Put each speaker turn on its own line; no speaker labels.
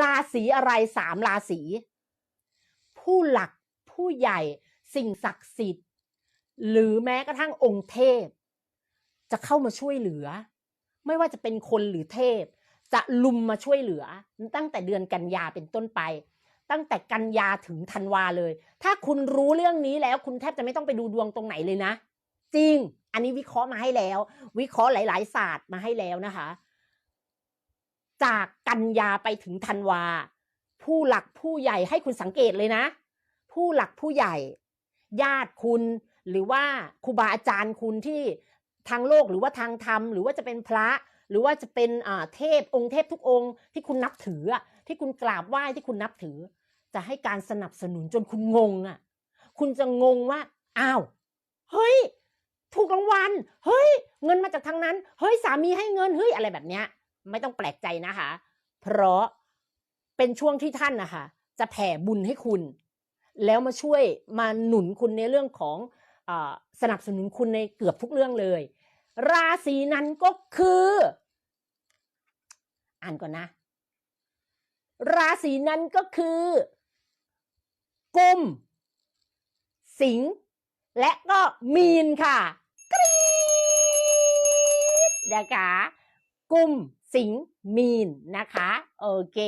ราศีอะไรสามราศีผู้หลักผู้ใหญ่สิ่งศักดิ์สิทธิ์ หรือแม้กระทั่งองค์เทพ จะเข้ามาช่วยเหลือ ไม่ว่าจะเป็นคนหรือเทพ จะลุมมาช่วยเหลือ ตั้งแต่เดือนกันยาเป็นต้นไป ตั้งแต่กันยาถึงธันวาเลย ถ้าคุณรู้เรื่องนี้แล้วคุณแทบจะไม่ต้องไปดูดวงตรงไหนเลยนะ จริง อันนี้วิเคราะห์มาให้แล้ว วิเคราะห์หลาย ๆ ศาสตร์มาให้แล้วนะคะ จากกันยาไปถึงธันวา ผู้หลักผู้ใหญ่ให้คุณสังเกตเลยนะ ผู้หลักผู้ใหญ่ ญาติคุณหรือว่าครูบาอาจารย์คุณที่ทางโลกหรือว่าทางธรรม หรือว่าจะเป็นพระ หรือว่าจะเป็นอ่าเทพองค์เทพทุกองค์ ที่คุณนับถือที่คุณกราบไหว้ที่คุณนับถือ จะให้การสนับสนุนจนคุณงงอะ คุณจะงงว่าอ้าวเฮ้ย ถูกรางวัลเฮ้ย เงินมาจากทางนั้น เฮ้ยสามีให้เงินเฮ้ยอะไรแบบเนี้ย ไม่ต้องแปลกใจนะคะ เพราะเป็นช่วงที่ท่านนะคะจะแผ่บุญให้คุณ แล้วมาช่วยมาหนุนคุณในเรื่องของอสนับสนุนคุณในเกือบทุกเรื่องเลย ราศีนั้นก็คือ อ่านก่อนนะ ราศีนั้นก็คือ กุม สิง และก็มีนค่ะกรี๊ดนะคะ กุมสิงมีนนะคะ โอเค